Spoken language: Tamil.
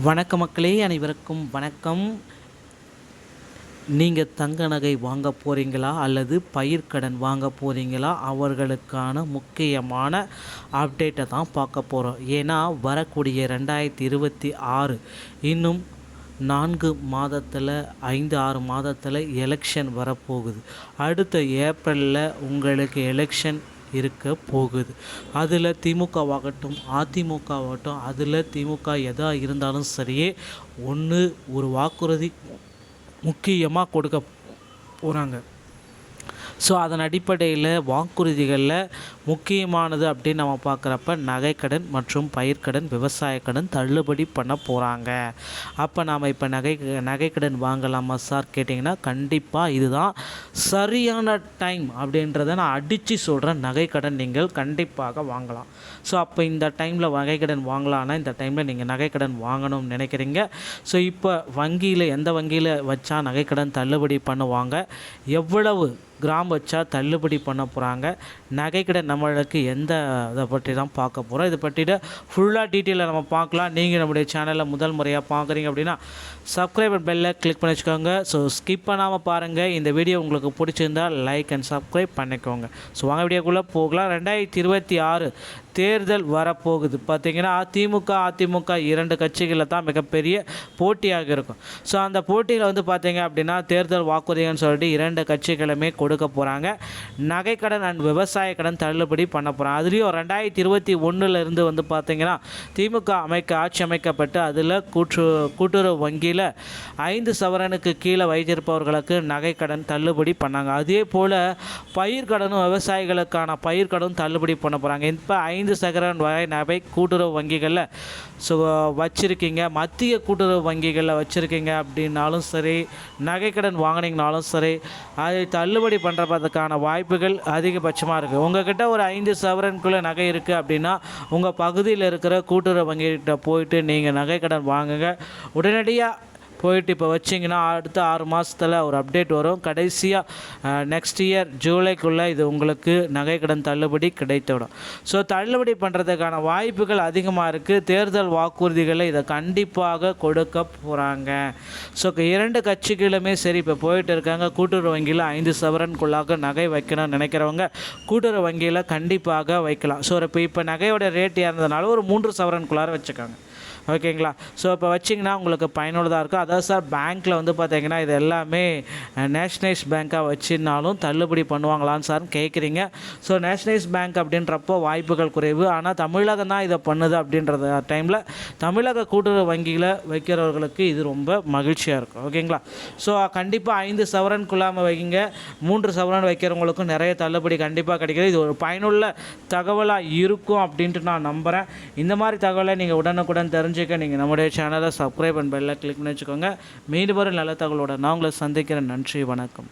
வணக்க மக்களே அனைவருக்கும் வணக்கம். நீங்கள் தங்க நகை வாங்க போகிறீங்களா அல்லது பயிர்க்கடன் வாங்க போகிறீங்களா அவர்களுக்கான முக்கியமான அப்டேட்டை தான் பார்க்க போகிறோம் ஏன்னா வரக்கூடிய ரெண்டாயிரத்தி இருபத்தி ஆறு இன்னும் நான்கு மாதத்தில் ஐந்து ஆறு மாதத்தில் எலெக்ஷன் வரப்போகுது. அடுத்த ஏப்ரலில் உங்களுக்கு எலெக்ஷன் இருக்க போகுது. அதில் திமுகவாகட்டும் அதிமுகவாகட்டும் அதில் திமுக எதாக இருந்தாலும் சரியே ஒன்று ஒரு வாக்குறுதி முக்கியமாக கொடுக்க போகிறாங்க ஸோ அதன் அடிப்படையில் வாக்குறுதிகளில் முக்கியமானது அப்படின்னு நம்ம பார்க்குறப்ப நகைக்கடன் மற்றும் பயிர்க்கடன் விவசாய கடன் தள்ளுபடி பண்ண போகிறாங்க அப்போ நாம் இப்போ நகை நகைக்கடன் வாங்கலாமா சார் கேட்டிங்கன்னா கண்டிப்பாக இதுதான் சரியான டைம் அப்படின்றத நான் அடித்து சொல்கிறேன் நகைக்கடன் நீங்கள் கண்டிப்பாக வாங்கலாம். ஸோ அப்போ இந்த டைமில் நகைக்கடன் வாங்கலான்னா இந்த டைமில் நீங்கள் நகைக்கடன் வாங்கணும்னு நினைக்கிறீங்க. ஸோ இப்போ வங்கியில் எந்த வங்கியில் வச்சா நகைக்கடன் தள்ளுபடி பண்ணுவாங்க? எவ்வளவு கிராம் வச்சா தள்ளுபடி பண்ண போகிறாங்க நகைக்கிட நம்மளுக்கு எந்த இதை பற்றி தான் பார்க்க போகிறோம் இதை பற்றிட்டு ஃபுல்லாக டீட்டெயிலில் நம்ம பார்க்கலாம். நீங்கள் நம்முடைய சேனலில் முதல் முறையாக பார்க்குறீங்க அப்படின்னா சப்ஸ்கிரைப் பெல்லை கிளிக் பண்ணி வச்சுக்கோங்க. ஸோ ஸ்கிப் பண்ணாமல் பாருங்கள் இந்த வீடியோ உங்களுக்கு பிடிச்சிருந்தால் லைக் அண்ட் சப்ஸ்கிரைப் பண்ணிக்கோங்க. ஸோ வாங்க வீடியோக்குள்ளே போகலாம். ரெண்டாயிரத்தி இருபத்தி ஆறு தேர்தல் வரப்போகுது. பார்த்திங்கன்னா திமுக அதிமுக இரண்டு கட்சிகளில் தான் மிகப்பெரிய போட்டியாக இருக்கும். ஸோ அந்த போட்டியில் வந்து பார்த்தீங்க அப்படின்னா தேர்தல் வாக்குறுதின்னு சொல்லிட்டு இரண்டு கட்சிகளுமே கொடுக்க போகிறாங்க நகைக்கடன் அண்ட் விவசாய கடன் தள்ளுபடி பண்ண போகிறாங்க அதுலேயும் ரெண்டாயிரத்தி இருபத்தி ஒன்றுலேருந்து வந்து பார்த்திங்கன்னா திமுக அமைக்க ஆட்சி அமைக்கப்பட்டு அதில் கூற்று கூட்டுறவு வங்கியில் ஐந்து சவரனுக்கு கீழே வைத்திருப்பவர்களுக்கு நகைக்கடன் தள்ளுபடி பண்ணாங்க. அதே போல் பயிர்கடனும் விவசாயிகளுக்கான பயிர்கடனும் தள்ளுபடி பண்ண போகிறாங்க இப்போ ஐந்து ஐந்து சகரன் வகை நகை கூட்டுறவு வங்கிகளில். ஸோ வச்சுருக்கீங்க. மத்திய கூட்டுறவு வங்கிகளில் வச்சுருக்கீங்க அப்படின்னாலும் சரி நகைக்கடன் வாங்கினீங்கனாலும் சரி அதை தள்ளுபடி பண்ணுறதுக்கான வாய்ப்புகள் அதிகபட்சமாக இருக்குது உங்ககிட்ட ஒரு ஐந்து சவரனுக்குள்ளே நகை இருக்குது அப்படின்னா உங்கள் பகுதியில் இருக்கிற கூட்டுறவு வங்கிகிட்ட போயிட்டு நீங்கள் நகைக்கடன் வாங்குங்க. உடனடியாக போயிட்டு இப்போ வச்சிங்கன்னா அடுத்த ஆறு மாதத்தில் ஒரு அப்டேட் வரும். கடைசியாக நெக்ஸ்ட் இயர் ஜூலைக்குள்ளே இது உங்களுக்கு நகைக்கடன் தள்ளுபடி கிடைத்துவிடும். ஸோ தள்ளுபடி பண்ணுறதுக்கான வாய்ப்புகள் அதிகமாக இருக்குது தேர்தல் வாக்குறுதிகளை இதை கண்டிப்பாக கொடுக்க போகிறாங்க ஸோ இரண்டு கட்சிகளுமே சரி இப்போ போயிட்டு இருக்காங்க. கூட்டுறவு வங்கியில் ஐந்து சவரனுக்குள்ளாக நகை வைக்கணும்னு நினைக்கிறவங்க கூட்டுறவு வங்கியில் கண்டிப்பாக வைக்கலாம். ஸோ இப்போ இப்போ நகையோட ரேட் இறந்ததுனால ஒரு மூன்று சவரனுக்குள்ளார வச்சுக்காங்க. ஓகேங்களா? ஸோ இப்போ வச்சிங்கன்னா உங்களுக்கு பயனுள்ளதாக இருக்கும். அதாவது சார் பேங்க்கில் வந்து பார்த்தீங்கன்னா இது எல்லாமே நேஷ்னலைஸ் பேங்க்காக வச்சுருந்தாலும் தள்ளுபடி பண்ணுவாங்களான்னு சார் கேட்குறீங்க ஸோ நேஷ்னலைஸ் பேங்க் அப்படின்றப்போ வாய்ப்புகள் குறைவு. ஆனால் தமிழகம் தான் இதை பண்ணுது அப்படின்றது டைமில் தமிழக கூட்டுறவு வங்கியில் வைக்கிறவர்களுக்கு இது ரொம்ப மகிழ்ச்சியாக இருக்கும். ஓகேங்களா? ஸோ கண்டிப்பாக ஐந்து சவரனுக்குள்ளாமல் வைங்க. மூன்று சவரன் வைக்கிறவங்களுக்கும் நிறைய தள்ளுபடி கண்டிப்பாக கிடைக்கிது இது ஒரு பயனுள்ள தகவலாக இருக்கும் அப்படின்ட்டு நான் நம்புகிறேன் இந்த மாதிரி தகவலை நீங்கள் உடனுக்குடன் தெரிஞ்சு தெரிஞ்சுக்க நீங்கள் நம்முடைய சேனலை சப்ஸ்கிரைப் அண்ட் பெல்லை கிளிக் பண்ணி வச்சுக்கோங்க. மீண்டும் ஒரு நல்ல தகவலோட நான் உங்களை சந்திக்கிறேன். நன்றி வணக்கம்.